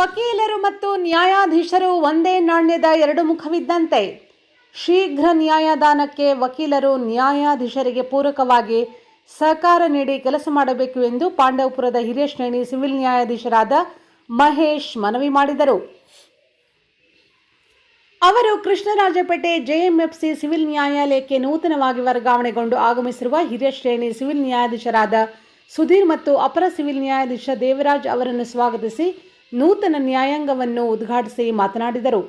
ವಕೀಲರು ಮತ್ತು ನ್ಯಾಯಾಧೀಶರು ಒಂದೇ ನಾಣ್ಯದ ಎರಡು ಮುಖವಿದ್ದಂತೆ ಶೀಘ್ರ ನ್ಯಾಯದಾನಕ್ಕೆ ವಕೀಲರು ನ್ಯಾಯಾಧೀಶರಿಗೆ ಪೂರಕವಾಗಿ ಸಹಕಾರ ನೀಡಿ ಕೆಲಸ ಮಾಡಬೇಕು ಎಂದು ಪಾಂಡವಪುರದ ಹಿರಿಯ ಶ್ರೇಣಿ ಸಿವಿಲ್ ನ್ಯಾಯಾಧೀಶರಾದ ಮಹೇಶ್ ಮನವಿ ಮಾಡಿದರು. ಅವರು ಕೃಷ್ಣರಾಜಪೇಟೆ ಜೆಎಂಎಫ್ಸಿ ಸಿವಿಲ್ ನ್ಯಾಯಾಲಯಕ್ಕೆ ನೂತನವಾಗಿ ವರ್ಗಾವಣೆಗೊಂಡು ಆಗಮಿಸಿರುವ ಹಿರಿಯ ಶ್ರೇಣಿ ಸಿವಿಲ್ ನ್ಯಾಯಾಧೀಶರಾದ ಸುಧೀರ್ ಮತ್ತು ಅಪರ ಸಿವಿಲ್ ನ್ಯಾಯಾಧೀಶ ದೇವರಾಜ್ ಅವರನ್ನು ಸ್ವಾಗತಿಸಿ ನೂತನ ನ್ಯಾಯಾಂಗವನ್ನು ಉದ್ಘಾಟಿಸಿ ಮಾತನಾಡಿದರು.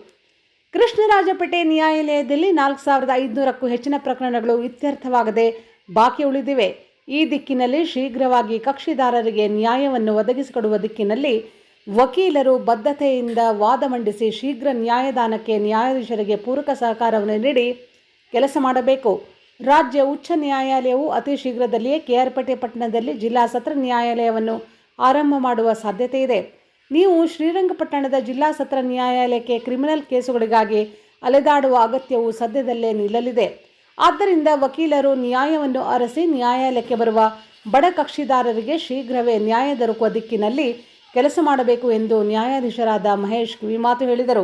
ಕೃಷ್ಣರಾಜಪೇಟೆ ನ್ಯಾಯಾಲಯದಲ್ಲಿ ನಾಲ್ಕು ಸಾವಿರದ ಐದುನೂರಕ್ಕೂ ಹೆಚ್ಚಿನ ಪ್ರಕರಣಗಳು ಇತ್ಯರ್ಥವಾಗದೆ ಬಾಕಿ ಉಳಿದಿವೆ. ಈ ದಿಕ್ಕಿನಲ್ಲಿ ಶೀಘ್ರವಾಗಿ ಕಕ್ಷಿದಾರರಿಗೆ ನ್ಯಾಯವನ್ನು ಒದಗಿಸಿಕೊಡುವ ದಿಕ್ಕಿನಲ್ಲಿ ವಕೀಲರು ಬದ್ಧತೆಯಿಂದ ವಾದ ಮಂಡಿಸಿ ಶೀಘ್ರ ನ್ಯಾಯದಾನಕ್ಕೆ ನ್ಯಾಯಾಧೀಶರಿಗೆ ಪೂರಕ ಸಹಕಾರವನ್ನು ನೀಡಿ ಕೆಲಸ ಮಾಡಬೇಕು. ರಾಜ್ಯ ಉಚ್ಚ ನ್ಯಾಯಾಲಯವು ಅತಿ ಶೀಘ್ರದಲ್ಲಿಯೇ ಕೆಆರ್ಪೇಟೆ ಪಟ್ಟಣದಲ್ಲಿ ಜಿಲ್ಲಾ ಸತ್ರ ನ್ಯಾಯಾಲಯವನ್ನು ಆರಂಭ ಮಾಡುವ ಸಾಧ್ಯತೆ ಇದೆ ನೀವು ಶ್ರೀರಂಗಪಟ್ಟಣದ ಜಿಲ್ಲಾ ಸತ್ರ ನ್ಯಾಯಾಲಯಕ್ಕೆ ಕ್ರಿಮಿನಲ್ ಕೇಸುಗಳಿಗಾಗಿ ಅಲೆದಾಡುವ ಅಗತ್ಯವು ಸದ್ಯದಲ್ಲೇ ನಿಲ್ಲಲಿದೆ. ಆದ್ದರಿಂದ ವಕೀಲರು ನ್ಯಾಯವನ್ನು ಅರಸಿ ನ್ಯಾಯಾಲಯಕ್ಕೆ ಬರುವ ಬಡ ಕಕ್ಷಿದಾರರಿಗೆ ಶೀಘ್ರವೇ ನ್ಯಾಯ ದೊರಕುವ ದಿಕ್ಕಿನಲ್ಲಿ ಕೆಲಸ ಮಾಡಬೇಕು ಎಂದು ನ್ಯಾಯಾಧೀಶರಾದ ಮಹೇಶ್ ಕಿವಿಮಾತು ಹೇಳಿದರು.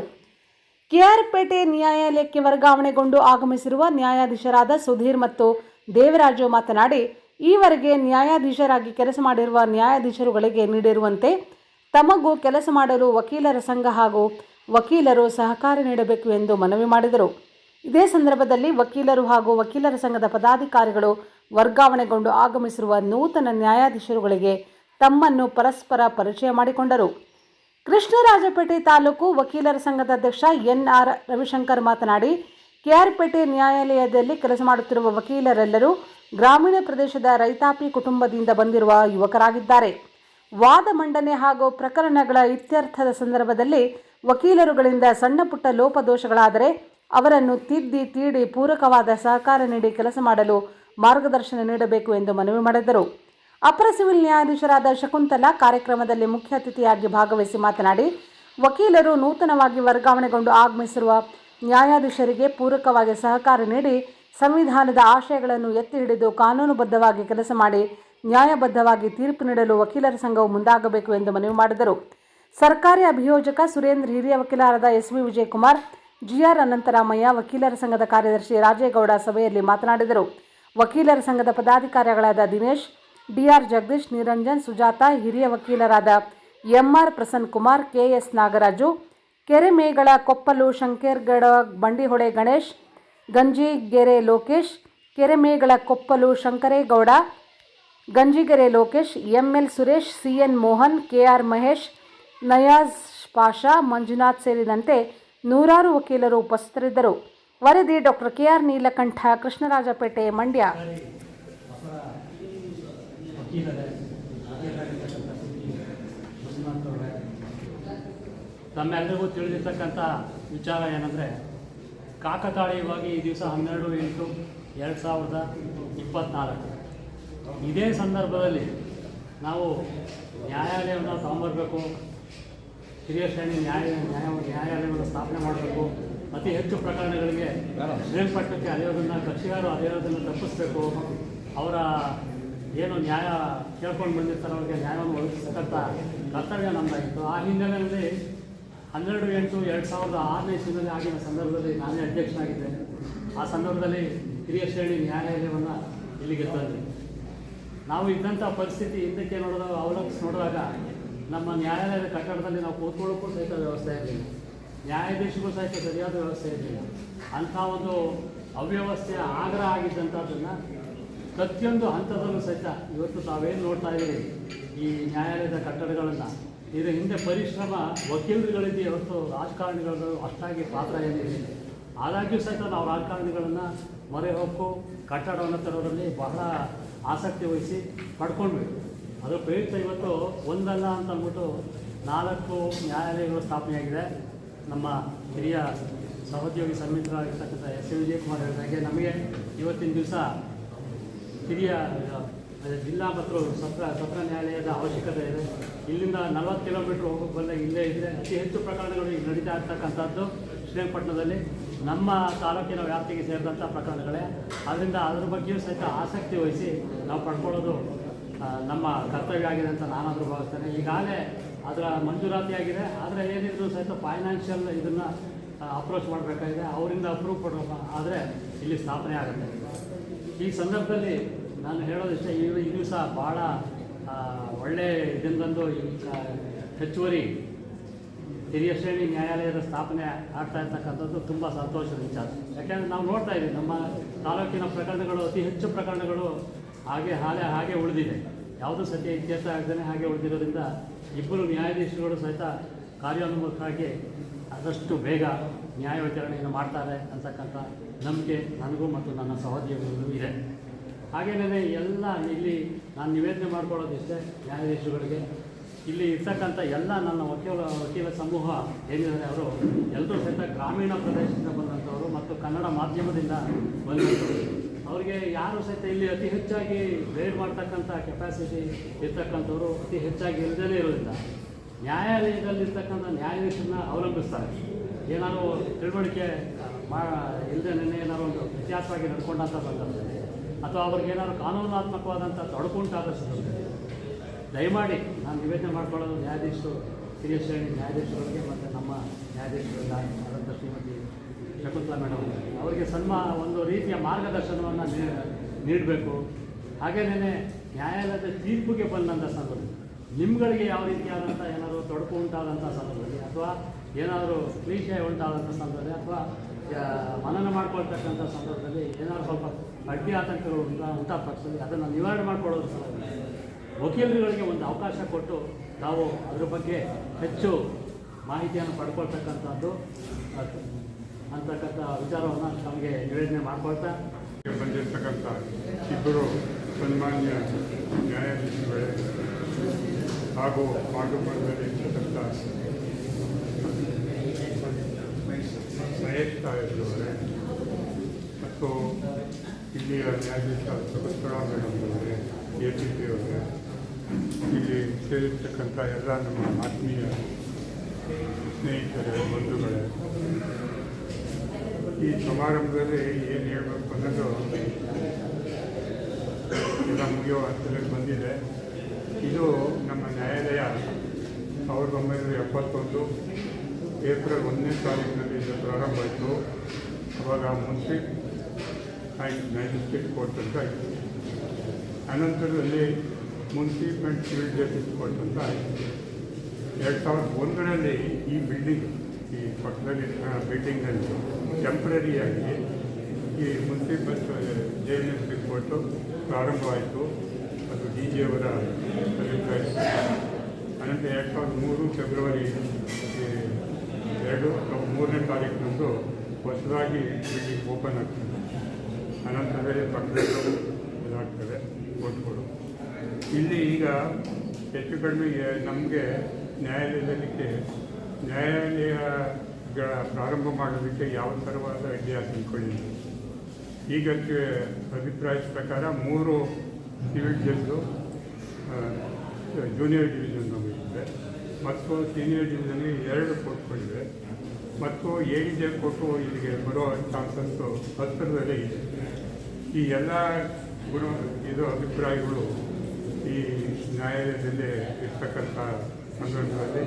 ಕೆಆರ್ಪೇಟೆ ನ್ಯಾಯಾಲಯಕ್ಕೆ ವರ್ಗಾವಣೆಗೊಂಡು ಆಗಮಿಸಿರುವ ನ್ಯಾಯಾಧೀಶರಾದ ಸುಧೀರ್ ಮತ್ತು ದೇವರಾಜು ಮಾತನಾಡಿ, ಈವರೆಗೆ ನ್ಯಾಯಾಧೀಶರಾಗಿ ಕೆಲಸ ಮಾಡಿರುವ ನ್ಯಾಯಾಧೀಶರುಗಳಿಗೆ ನೀಡಿರುವಂತೆ ತಮಗೂ ಕೆಲಸ ಮಾಡಲು ವಕೀಲರ ಸಂಘ ಹಾಗೂ ವಕೀಲರು ಸಹಕಾರ ನೀಡಬೇಕು ಎಂದು ಮನವಿ ಮಾಡಿದರು. ಇದೇ ಸಂದರ್ಭದಲ್ಲಿ ವಕೀಲರು ಹಾಗೂ ವಕೀಲರ ಸಂಘದ ಪದಾಧಿಕಾರಿಗಳು ವರ್ಗಾವಣೆಗೊಂಡು ಆಗಮಿಸಿರುವ ನೂತನ ನ್ಯಾಯಾಧೀಶರುಗಳಿಗೆ ತಮ್ಮನ್ನು ಪರಸ್ಪರ ಪರಿಚಯ ಮಾಡಿಕೊಂಡರು. ಕೃಷ್ಣರಾಜಪೇಟೆ ತಾಲೂಕು ವಕೀಲರ ಸಂಘದ ಅಧ್ಯಕ್ಷ ಎನ್ಆರ್ ರವಿಶಂಕರ್ ಮಾತನಾಡಿ, ಕೆಆರ್ಪೇಟೆ ನ್ಯಾಯಾಲಯದಲ್ಲಿ ಕೆಲಸ ಮಾಡುತ್ತಿರುವ ವಕೀಲರೆಲ್ಲರೂ ಗ್ರಾಮೀಣ ಪ್ರದೇಶದ ರೈತಾಪಿ ಕುಟುಂಬದಿಂದ ಬಂದಿರುವ ಯುವಕರಾಗಿದ್ದಾರೆ. ವಾದ ಮಂಡನೆ ಹಾಗೂ ಪ್ರಕರಣಗಳ ಇತ್ಯರ್ಥದ ಸಂದರ್ಭದಲ್ಲಿ ವಕೀಲರುಗಳಿಂದ ಸಣ್ಣ ಪುಟ್ಟ ಲೋಪದೋಷಗಳಾದರೆ ಅವರನ್ನು ತಿದ್ದಿ, ತೀಡಿ, ಪೂರಕವಾದ ಸಹಕಾರ ನೀಡಿ ಕೆಲಸ ಮಾಡಲು ಮಾರ್ಗದರ್ಶನ ನೀಡಬೇಕು ಎಂದು ಮನವಿ ಮಾಡಿದರು. ಅಪರ ಸಿವಿಲ್ ನ್ಯಾಯಾಧೀಶರಾದ ಶಕುಂತಲಾ ಕಾರ್ಯಕ್ರಮದಲ್ಲಿ ಮುಖ್ಯ ಅತಿಥಿಯಾಗಿ ಭಾಗವಹಿಸಿ ಮಾತನಾಡಿ, ವಕೀಲರು ನೂತನವಾಗಿ ವರ್ಗಾವಣೆಗೊಂಡು ಆಗಮಿಸಿರುವ ನ್ಯಾಯಾಧೀಶರಿಗೆ ಪೂರಕವಾಗಿ ಸಹಕಾರ ನೀಡಿ, ಸಂವಿಧಾನದ ಆಶಯಗಳನ್ನು ಎತ್ತಿ ಹಿಡಿದು ಕಾನೂನುಬದ್ಧವಾಗಿ ಕೆಲಸ ಮಾಡಿ ನ್ಯಾಯಬದ್ಧವಾಗಿ ತೀರ್ಪು ನೀಡಲು ವಕೀಲರ ಸಂಘವು ಮುಂದಾಗಬೇಕು ಎಂದು ಮನವಿ ಮಾಡಿದರು. ಸರ್ಕಾರಿ ಅಭಿಯೋಜಕ ಸುರೇಂದ್ರ ಹಿರಿಯ ವಕೀಲರಾದ S V Vijayakumar, GR Anantharamaiah ವಕೀಲರ ಸಂಘದ ಕಾರ್ಯದರ್ಶಿ ರಾಜೇಗೌಡ ಸಭೆಯಲ್ಲಿ ಮಾತನಾಡಿದರು. ವಕೀಲರ ಸಂಘದ ಪದಾಧಿಕಾರಿಗಳಾದ ದಿನೇಶ್, ಡಿಆರ್ ಜಗದೀಶ್, ನಿರಂಜನ್, ಸುಜಾತ, ಹಿರಿಯ ವಕೀಲರಾದ MR Prasanna Kumar, KS Nagaraju, Keremegala Koppalu Shankergada, Bandihole Ganesh Ganjigere Lokesh, Keremegala Koppalu Shankaregowda Ganjigere Lokesh, ML Suresh, CN Mohan, KR Mahesh, Nayaz Pasha, Manjunath ಸೇರಿದಂತೆ ನೂರಾರು ವಕೀಲರು ಉಪಸ್ಥಿತರಿದ್ದರು. ವರದಿ ಡಾಕ್ಟರ್ ಕೆಆರ್ ನೀಲಕಂಠ, ಕೃಷ್ಣರಾಜಪೇಟೆ, ಮಂಡ್ಯ. ತಮ್ಮೆಲ್ಲರಿಗೂ ತಿಳಿದಿರ್ತಕ್ಕಂಥ ವಿಚಾರ ಏನಂದರೆ, ಕಾಕತಾಳೀಯವಾಗಿ ಈ ದಿವಸ ಹನ್ನೆರಡು ಎಂಟು ಎರಡು ಸಾವಿರದ ಇಪ್ಪತ್ತ್ನಾಲ್ಕು ಇದೇ ಸಂದರ್ಭದಲ್ಲಿ ನಾವು ನ್ಯಾಯಾಲಯವನ್ನು ತಗೊಂಬರಬೇಕು. ಹಿರಿಯ ಶ್ರೇಣಿ ನ್ಯಾಯ ನ್ಯಾಯ ನ್ಯಾಯಾಲಯವನ್ನು ಸ್ಥಾಪನೆ ಮಾಡಬೇಕು. ಅತಿ ಹೆಚ್ಚು ಪ್ರಕರಣಗಳಿಗೆ ಶ್ರೀರಂಗಪಟ್ಟಣಕ್ಕೆ ಅಲೆಯೋದನ್ನು ಕಕ್ಷಿಗಾರರು ಅಲೆಯೋದನ್ನು ತಪ್ಪಿಸಬೇಕು. ಅವರ ಏನು ನ್ಯಾಯ ಕೇಳ್ಕೊಂಡು ಬಂದಿರ್ತಾರೆ ಅವರಿಗೆ ನ್ಯಾಯವನ್ನು ಒದಗಿಸ್ತಕ್ಕಂಥ ಕರ್ತವ್ಯ ನಮ್ಮದಾಗಿತ್ತು ಆ ಹಿನ್ನೆಲೆಯಲ್ಲಿ ಹನ್ನೆರಡು ಎಂಟು ಎರಡು ಸಾವಿರದ ಆರನೇ ಇಸ್ವಿನಲ್ಲಿ ಆಗಿನ ಸಂದರ್ಭದಲ್ಲಿ ನಾನೇ ಅಧ್ಯಕ್ಷನಾಗಿದ್ದೆ. ಆ ಸಂದರ್ಭದಲ್ಲಿ ಹಿರಿಯ ಶ್ರೇಣಿ ನ್ಯಾಯಾಲಯವನ್ನು ಇಲ್ಲಿಗೆ ತಂದೆ. ನಾವು ಇದ್ದಂಥ ಪರಿಸ್ಥಿತಿ ಹಿಂದಕ್ಕೆ ನೋಡಿದಾಗ ಅವಲಂಬಿಸಿ ನೋಡಿದಾಗ ನಮ್ಮ ನ್ಯಾಯಾಲಯದ ಕಟ್ಟಡದಲ್ಲಿ ನಾವು ಕೂತ್ಕೊಳ್ಳೋಕ್ಕೂ ಸಹಿತ ವ್ಯವಸ್ಥೆ ಇರಲಿಲ್ಲ. ನ್ಯಾಯಾಧೀಶಗೂ ಸಹಿತ ಸರಿಯಾದ ವ್ಯವಸ್ಥೆ ಇರಲಿಲ್ಲ. ಅಂಥ ಒಂದು ಅವ್ಯವಸ್ಥೆಯ ಆಗ್ರಹ ಆಗಿದ್ದಂಥದ್ದನ್ನು ಪ್ರತಿಯೊಂದು ಹಂತದಲ್ಲೂ ಸಹಿತ ಇವತ್ತು ತಾವೇನು ನೋಡ್ತಾ ಇದ್ದೀವಿ ಈ ನ್ಯಾಯಾಲಯದ ಕಟ್ಟಡಗಳನ್ನು. ಇದರ ಹಿಂದೆ ಪರಿಶ್ರಮ ವಕೀಲರುಗಳಿದೆ ಇವತ್ತು ರಾಜಕಾರಣಿಗಳು ಅಷ್ಟಾಗಿ ಪಾತ್ರ ಏನಿದೆ? ಆದಾಗ್ಯೂ ಸಹಿತ ನಾವು ರಾಜಕಾರಣಿಗಳನ್ನು ಮೊರೆ ಹೊಕ್ಕು ಕಟ್ಟಡವನ್ನು ತರೋದ್ರಲ್ಲಿ ಬಹಳ ಆಸಕ್ತಿ ವಹಿಸಿ ಪಡ್ಕೊಂಡ್ವಿ. ಅದರ ಪ್ರಯುಕ್ತ ಇವತ್ತು ಒಂದಲ್ಲ ಅಂತ ಅಂದ್ಬಿಟ್ಟು ನಾಲ್ಕು ನ್ಯಾಯಾಲಯಗಳು ಸ್ಥಾಪನೆಯಾಗಿದೆ. ನಮ್ಮ ಹಿರಿಯ ಸಹೋದ್ಯೋಗಿ ಸನ್ಮಿತ್ರರಾಗಿರ್ತಕ್ಕಂಥ ಎಸ್ ಎ ವಿಜಯಕುಮಾರ್ ಹೇಳಿದಾಗೆ ನಮಗೆ ಇವತ್ತಿನ ದಿವಸ ಹಿರಿಯ ಜಿಲ್ಲಾ ಮತ್ತು ಸತ್ರ ಸತ್ರ ನ್ಯಾಯಾಲಯದ ಅವಶ್ಯಕತೆ ಇದೆ. ಇಲ್ಲಿಂದ ನಲವತ್ತು ಕಿಲೋಮೀಟ್ರ್ ಹೋಗೋಕ್ಕೆ ಬಂದಾಗ ಇಲ್ಲೇ ಇದ್ದರೆ ಅತಿ ಹೆಚ್ಚು ಪ್ರಕರಣಗಳು ನಡೀತಾ ಇರ್ತಕ್ಕಂಥದ್ದು ಶ್ರೀರಂಗಪಟ್ಟಣದಲ್ಲಿ. ನಮ್ಮ ತಾಲೂಕಿನ ವ್ಯಾಪ್ತಿಗೆ ಸೇರಿದಂಥ ಪ್ರಕರಣಗಳೇ. ಆದ್ದರಿಂದ ಅದ್ರ ಬಗ್ಗೆಯೂ ಸಹಿತ ಆಸಕ್ತಿ ವಹಿಸಿ ನಾವು ಪಡ್ಕೊಳ್ಳೋದು ನಮ್ಮ ಕರ್ತವ್ಯ ಆಗಿದೆ ಅಂತ ನಾನಾದರೂ ಭಾವಿಸ್ತೇನೆ. ಈಗಾಗಲೇ ಅದರ ಮಂಜೂರಾತಿ ಆಗಿದೆ. ಆದರೆ ಏನಿದ್ರು ಸಹಿತ ಫೈನಾನ್ಷಿಯಲ್ ಇದನ್ನು ಅಪ್ರೋಚ್ ಮಾಡಬೇಕಾಗಿದೆ. ಅವರಿಂದ ಅಪ್ರೂವ್ ಕೊಡೋ ಆದರೆ ಇಲ್ಲಿ ಸ್ಥಾಪನೆ ಆಗುತ್ತೆ. ಈ ಸಂದರ್ಭದಲ್ಲಿ ನಾನು ಹೇಳೋದಿಷ್ಟೇ, ಈ ಈ ಸಹ ಭಾಳ ಒಳ್ಳೆಯ ಒಳ್ಳೆ ಇದರಿಂದಂದು ಹೆಚ್ಚುವರಿ ಹಿರಿಯ ಶ್ರೇಣಿ ನ್ಯಾಯಾಲಯದ ಸ್ಥಾಪನೆ ಆಗ್ತಾ ಇರ್ತಕ್ಕಂಥದ್ದು ತುಂಬ ಸಂತೋಷದ ವಿಚಾರ. ಯಾಕೆಂದರೆ ನಾವು ನೋಡ್ತಾ ಇದ್ದೀವಿ, ನಮ್ಮ ತಾಲೂಕಿನ ಪ್ರಕರಣಗಳು ಅತಿ ಹೆಚ್ಚು ಪ್ರಕರಣಗಳು ಹಾಗೆ ಹಾಲೆ ಹಾಗೆ ಉಳಿದಿದೆ. ಯಾವುದೂ ಸತ್ಯ ಇತ್ಯರ್ಥ ಆಗದೇ ಹಾಗೆ ಉಳಿದಿರೋದ್ರಿಂದ ಇಬ್ಬರು ನ್ಯಾಯಾಧೀಶರುಗಳು ಸಹಿತ ಕಾರ್ಯೋನ್ಮುಖರಾಗಿ ಆದಷ್ಟು ಬೇಗ ನ್ಯಾಯ ವಿತರಣೆಯನ್ನು ಮಾಡ್ತಾರೆ ಅಂತಕ್ಕಂಥ ನಂಬಿಕೆ ನನಗೂ ಮತ್ತು ನನ್ನ ಸಹೋದ್ಯೋಗಿಗಳಿಗೂ ಇದೆ. ಹಾಗೇನೇ ಎಲ್ಲ ಇಲ್ಲಿ ನಾನು ನಿವೇದನೆ ಮಾಡ್ಕೊಳ್ಳೋದಿಷ್ಟೇ ನ್ಯಾಯಾಧೀಶರುಗಳಿಗೆ. ಇಲ್ಲಿ ಇರ್ತಕ್ಕಂಥ ಎಲ್ಲ ನನ್ನ ವಕೀಲ ವಕೀಲ ಸಮೂಹ ಏನಿದ್ದಾರೆ ಅವರು ಎಲ್ಲರೂ ಸಹಿತ ಗ್ರಾಮೀಣ ಪ್ರದೇಶದಿಂದ ಬಂದಂಥವರು ಮತ್ತು ಕನ್ನಡ ಮಾಧ್ಯಮದಿಂದ ಬಂದಂಥವರು. ಅವರಿಗೆ ಯಾರು ಸಹಿತ ಇಲ್ಲಿ ಅತಿ ಹೆಚ್ಚಾಗಿ ಬೇಡ್ ಮಾಡ್ತಕ್ಕಂಥ ಕೆಪಾಸಿಟಿ ಇರ್ತಕ್ಕಂಥವ್ರು ಅತಿ ಹೆಚ್ಚಾಗಿ ಇಲ್ಲದೇ ಇರೋದಿಲ್ಲ ನ್ಯಾಯಾಲಯದಲ್ಲಿರ್ತಕ್ಕಂಥ ನ್ಯಾಯಾಧೀಶರನ್ನ ಅವಲಂಬಿಸ್ತಾರೆ. ಏನಾದ್ರು ತಿಳುವಳಿಕೆ ಮಾ ಇಲ್ಲದೇ ಏನಾದ್ರು ಒಂದು ವ್ಯತ್ಯಾಸವಾಗಿ ನಡ್ಕೊಂಡಂಥ ಸಂದರ್ಭದಲ್ಲಿ ಅಥವಾ ಅವ್ರಿಗೆ ಏನಾದ್ರು ಕಾನೂನಾತ್ಮಕವಾದಂಥ ತೊಡಕುಂಟಾದ ಸಂದರ್ಭದಲ್ಲಿ ದಯಮಾಡಿ ನಾನು ನಿವೇದನೆ ಮಾಡ್ಕೊಳ್ಳೋದು ನ್ಯಾಯಾಧೀಶರು, ಹಿರಿಯ ಶ್ರೇಣಿ ನ್ಯಾಯಾಧೀಶರಿಗೆ ಮತ್ತು ನಮ್ಮ ನ್ಯಾಯಾಧೀಶರೆಲ್ಲ ಆದಂಥ ಶ್ರೀಮತಿ ಶಕುಂತಲಾ ಮೇಡಮ್ ಅವರಿಗೆ. ಸನ್ಮಾ, ಒಂದು ರೀತಿಯ ಮಾರ್ಗದರ್ಶನವನ್ನು ನೀಡಬೇಕು. ಹಾಗೇನೇ ನ್ಯಾಯಾಲಯದ ತೀರ್ಪಿಗೆ ಬಂದಂಥ ಸಂದರ್ಭದಲ್ಲಿ, ನಿಮ್ಗಳಿಗೆ ಯಾವ ರೀತಿಯಾದಂಥ ಏನಾದರೂ ತೊಡಕು ಉಂಟಾದಂಥ ಸಂದರ್ಭದಲ್ಲಿ, ಅಥವಾ ಏನಾದರೂ ಕ್ಲೀಶೆ ಉಂಟಾದಂಥ ಸಂದರ್ಭದಲ್ಲಿ, ಅಥವಾ ಮನನ ಮಾಡ್ಕೊಳ್ತಕ್ಕಂಥ ಸಂದರ್ಭದಲ್ಲಿ ಏನಾದರೂ ಸ್ವಲ್ಪ ಅಡ್ಡಿ ಆತಂಕಗಳು ಉಂಟಾ, ಉಂಟಾದ ಪಕ್ಷದಲ್ಲಿ ಅದನ್ನು ನಿವಾರಣೆ ಮಾಡಿಕೊಳ್ಳೋದು ಸಲುವಾಗಿ ವಕೀಲರುಗಳಿಗೆ ಒಂದು ಅವಕಾಶ ಕೊಟ್ಟು ನಾವು ಅದ್ರ ಬಗ್ಗೆ ಹೆಚ್ಚು ಮಾಹಿತಿಯನ್ನು ಪಡ್ಕೊಳ್ತಕ್ಕಂಥದ್ದು ಅಂತಕ್ಕಂಥ ವಿಚಾರವನ್ನು ನಮಗೆ ನಿವೇದನೆ ಮಾಡ್ಕೊಳ್ತಾ ಬಂದಿರತಕ್ಕಂಥ ಇಬ್ಬರು ಸನ್ಮಾನ್ಯ ನ್ಯಾಯಾಧೀಶರುಗಳೇ ಹಾಗೂ ಪಾಂಡುಪುರದಲ್ಲಿ ಇರ್ತಕ್ಕಂಥ ಸಾಹೇಬ್ರವರೇ ಮತ್ತು ಇಲ್ಲಿಯ ನ್ಯಾಯಾಧೀಶ ಸುಭದ್ರಾ ಮೇಡಮ್ ಅವರೇ, ಎ ಟಿ ಪಿ ಅವರೇ ಇಲ್ಲಿ ಸೇರಿರ್ತಕ್ಕಂಥ ಎಲ್ಲ ನಮ್ಮ ಆತ್ಮೀಯ ಸ್ನೇಹಿತರೇ, ಬಂಧುಗಳೇ, ಈ ಸಮಾರಂಭದಲ್ಲಿ ಏನು ಹೇಳಬೇಕು ಅನ್ನೋದು ಎಲ್ಲ ಮುಗಿಯೋ ಹಂತದಲ್ಲಿ ಬಂದಿದೆ. ಇದು ನಮ್ಮ ನ್ಯಾಯಾಲಯ ಸಾವಿರದ ಒಂಬೈನೂರ ಎಪ್ಪತ್ತೊಂದು ಏಪ್ರಿಲ್ ಒಂದನೇ ತಾರೀಕಿನಲ್ಲಿ ಇದು ಪ್ರಾರಂಭ ಆಯಿತು. ಅವಾಗ ಮುನ್ಸಿಪ್ ಆ್ಯಂಡ್ ಮ್ಯಾಜಿಸ್ಟ್ರೇಟ್ ಕೋರ್ಟ್ ಅಂತ ಆಯಿತು. ಅನಂತರದಲ್ಲಿ munsiff and civil justice court ಅಂತ ಎರಡು ಸಾವಿರದ ಒಂದರಲ್ಲಿ ಈ ಬಿಲ್ಡಿಂಗ್ ಈ ಪಕ್ಕದಲ್ಲಿ ಬಿಲ್ಡಿಂಗಲ್ಲಿ ಟೆಂಪ್ರರಿಯಾಗಿ ಈ municipal J N S court ಪ್ರಾರಂಭವಾಯಿತು. ಅದು ಡಿ ಜಿ ಅವರ ಅನಂತರ ಎರಡು ಸಾವಿರದ ಮೂರು ಫೆಬ್ರವರಿ ಎರಡು ಮೂರನೇ ತಾರೀಕಿನಂದು ಹೊಸದಾಗಿ ಬಿಲ್ಡಿಂಗ್ ಓಪನ್ ಆಗ್ತದೆ. ಅನಂತರದಲ್ಲಿ ಪಕ್ಕದಲ್ಲೂ ಇದಾಗ್ತದೆ ಕೋರ್ಟ್ಗಳು ಇಲ್ಲಿ ಈಗ ಹೆಚ್ಚು ಕಡಿಮೆ ನಮಗೆ ನ್ಯಾಯಾಲಯದಲ್ಲಿಕ್ಕೆ ನ್ಯಾಯಾಲಯಗಳ ಪ್ರಾರಂಭ ಮಾಡೋದಕ್ಕೆ ಯಾವ ಥರವಾದ ಐಡಿಯಾ ತಿಳ್ಕೊಳ್ಳಿ ಈಗ ಅಭಿಪ್ರಾಯದ ಪ್ರಕಾರ ಮೂರು ಸಿವಿಲ್ ಜಡ್ಜು ಜೂನಿಯರ್ ಡಿವಿಷನ್ ನಮಗಿದೆ ಮತ್ತು ಸೀನಿಯರ್ ಡಿವಿಷನ್ಗೆ ಎರಡು ಕೋರ್ಟ್ಗಳಿವೆ ಮತ್ತು ಎ ಕೊಟ್ಟು ಇಲ್ಲಿಗೆ ಬರೋ ಚಾನ್ಸಸ್ಸು ಹತ್ತಿರದಲ್ಲೇ ಇದೆ. ಈ ಎಲ್ಲ ಗುಣ, ಇದು ಅಭಿಪ್ರಾಯಗಳು ಈ ನ್ಯಾಯಾಲಯದಲ್ಲಿ ಇರ್ತಕ್ಕಂಥ ಸಂದರ್ಭದಲ್ಲಿ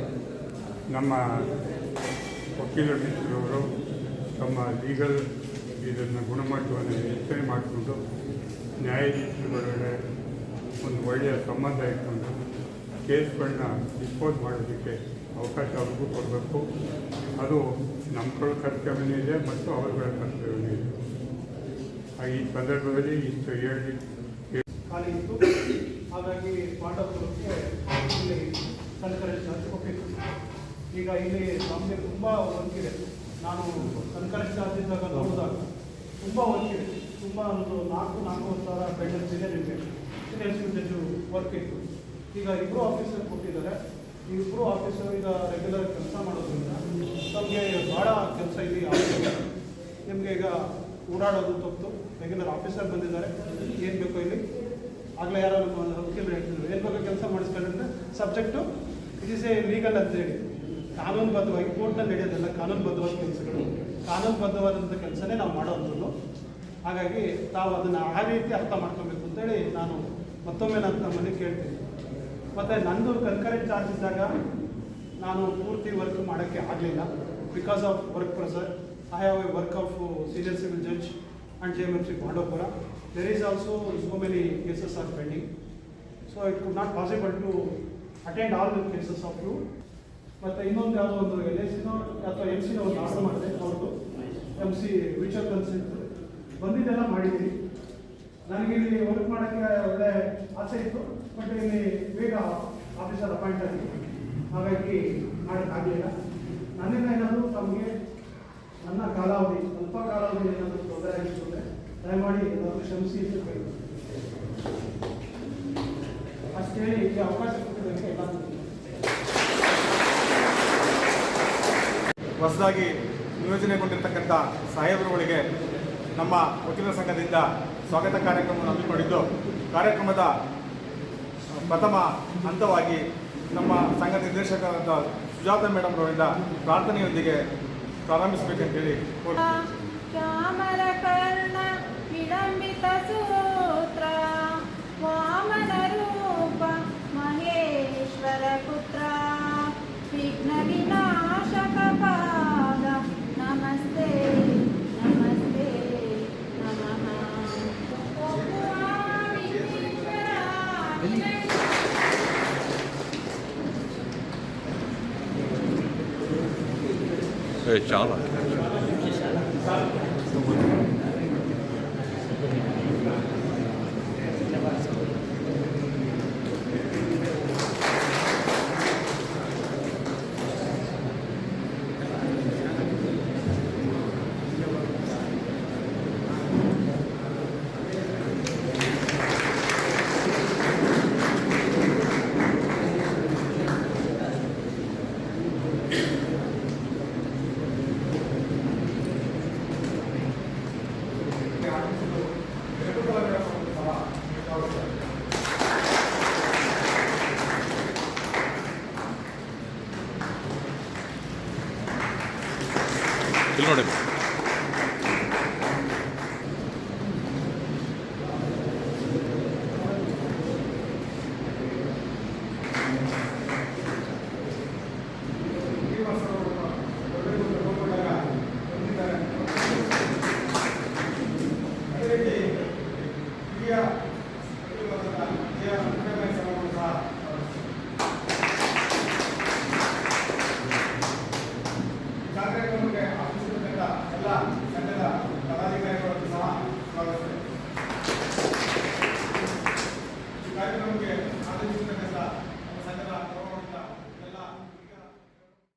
ನಮ್ಮ ವಕೀಲ ಮಿತ್ರರವರು ತಮ್ಮ ಲೀಗಲ್ ಇದನ್ನು ಗುಣಮಟ್ಟವನ್ನು ಹೆಚ್ಚನೆ ಮಾಡಿಕೊಂಡು ನ್ಯಾಯಾಧೀಶರುಗಳೊಡನೆ ಒಂದು ಒಳ್ಳೆಯ ಸಂಬಂಧ ಇಟ್ಕೊಂಡು ಕೇಸ್ಗಳನ್ನ ಡಿಸ್ಪೋಸ್ ಮಾಡೋದಕ್ಕೆ ಅವಕಾಶ ಅವ್ರಿಗೂ ಕೊಡಬೇಕು. ಅದು ನಮ್ಮಗಳ ಕರ್ತವ್ಯನೇ ಇದೆ ಮತ್ತು ಅವರುಗಳ ಕರ್ತವ್ಯನೇ ಇದೆ. ಈ ಸಂದರ್ಭದಲ್ಲಿ ಇಷ್ಟು ಹೇಳಿ ಹಾಗಾಗಿ ಪಾಂಡವಪುರಕ್ಕೆ ಇಲ್ಲಿ ಕನ್ಕರೆನ್ಸ್ ಕೊಟ್ಟಿತ್ತು ಈಗ ಇಲ್ಲಿ ನಮಗೆ ತುಂಬ ವರ್ಕ್ ನಾನು ಕನ್ಕರೆನ್ಸ್ ಚಾರ್ಜ್ ಇದ್ದಾಗ ನೋಡಿದಾಗ ತುಂಬ ವರ್ಕ್ ಇದೆ ತುಂಬ ಒಂದು ನಾಲ್ಕು, ನಾಲ್ಕೂವರೆ ಸಾವಿರ ಪೇಟೆನ್ಸ್ ಇದೆ ನಿಮಗೆ ಸೀನಿಯರ್ ವರ್ಕ್ ಇತ್ತು. ಈಗ ಇಬ್ಬರು ಆಫೀಸರ್ ಕೊಟ್ಟಿದ್ದಾರೆ. ಈ ಇಬ್ಬರು ಆಫೀಸರ್ ಈಗ ರೆಗ್ಯುಲರ್ ಕೆಲಸ ಮಾಡೋದ್ರಿಂದ ನಮಗೆ ಭಾಳ ಕೆಲಸ ಇಲ್ಲಿ ನಿಮಗೆ ಈಗ ಓಡಾಡೋದು ತಪ್ಪು. ರೆಗ್ಯುಲರ್ ಆಫೀಸರ್ ಬಂದಿದ್ದಾರೆ. ಏನು ಬೇಕೋ ಇಲ್ಲಿ? ಆಗಲೇ ಯಾರು ವಕೀಲರು ಹೇಳ್ತಿದ್ರು, ಏನು ಬೇಕು ಕೆಲಸ ಮಾಡಿಸ್ಕೊಂಡ್ರೆ subject it is a legal ಅಂತ ಹೇಳಿ ಕಾನೂನುಬದ್ಧವಾಗಿ, ಕೋರ್ಟ್ನಲ್ಲಿ ನಡೆಯೋದಲ್ಲ ಕಾನೂನುಬದ್ಧವಾದ ಕೆಲಸಗಳು. ಕಾನೂನುಬದ್ಧವಾದಂಥ ಕೆಲಸನೇ ನಾವು ಮಾಡೋವಂಥದ್ದು ಹಾಗಾಗಿ ತಾವು ಅದನ್ನು ಆ ರೀತಿ ಅರ್ಥ ಮಾಡ್ಕೊಬೇಕು ಅಂತೇಳಿ ನಾನು ಮತ್ತೊಮ್ಮೆ ನಾನು ತಮ್ಮಲ್ಲಿ ಕೇಳ್ತೀನಿ. ಮತ್ತು ನಂದು ಕನ್ಕರೆಂಟ್ ಚಾರ್ಜ್ ಇದ್ದಾಗ ನಾನು ಪೂರ್ತಿ ವರ್ಕ್ ಮಾಡೋಕ್ಕೆ ಆಗಲಿಲ್ಲ. Because of work pressure I have a work of senior civil judge and J M F C Pandavapura there is also so many cases are pending so it could not possible to attend all the cases of you ಮತ್ತು ಇನ್ನೊಂದು ಯಾವುದೋ ಒಂದು L I ಸಿನೋ ಅಥವಾ M ಸಿನೋ ಒಂದು order ಮಾಡಿದೆ, ಅವ್ರದ್ದು. M C future consult ಬಂದಿದ್ದೆಲ್ಲ ಮಾಡಿದ್ದೀನಿ. ನನಗೆ ಇಲ್ಲಿ ವರ್ಕ್ ಮಾಡೋಕ್ಕೆ ಒಳ್ಳೆ ಆಸೆ ಇತ್ತು. ಬಟ್ ಇಲ್ಲಿ ಬೇಗ ಆಫೀಸರ್ ಅಪಾಯಿಂಟ್ ಆಗಿ. ಹಾಗಾಗಿ ಮಾಡೋಕ್ಕಾಗಲಿಲ್ಲ ನನ್ನಿಂದ ಏನಾದರೂ ತಮಗೆ ನನ್ನ ಕಾಲಾವಧಿ ಅಲ್ಪ ಕಾಲಾವಧಿ ಏನಾದರೂ ತೊಂದರೆ ಆಗಿತ್ತು ಅಂದರೆ ದಯಮಾಡಿ ಏನಾದರೂ ಕ್ಷಮಿಸಿ ಅಂತ ಕೇಳಿ ಅಷ್ಟೇಳಿ ಇಲ್ಲಿ ಅವಕಾಶ ಕೊಟ್ಟಿದ್ದಕ್ಕೆ ಎಲ್ಲರಿಗೂ ಹೊಸದಾಗಿ ನಿಯೋಜನೆಗೊಂಡಿರ್ತಕ್ಕಂಥ ಸಾಹೇಬರುಗಳಿಗೆ ನಮ್ಮ ವಕೀಲರ ಸಂಘದಿಂದ ಸ್ವಾಗತ ಕಾರ್ಯಕ್ರಮವನ್ನು ಹಮ್ಮಿಕೊಂಡಿದ್ದು, ಕಾರ್ಯಕ್ರಮದ ಪ್ರಥಮ ಹಂತವಾಗಿ ನಮ್ಮ ಸಂಘ ನಿರ್ದೇಶಕರಾದ ಸುಜಾತ ಮೇಡಮ್ ಅವರಿಂದ ಪ್ರಾರ್ಥನೆಯೊಂದಿಗೆ ಪ್ರಾರಂಭಿಸಬೇಕಂತೇಳಿ ಹೇಳಿ 哎，讲了。ಇಲ್ಲಿ ನೋಡಿ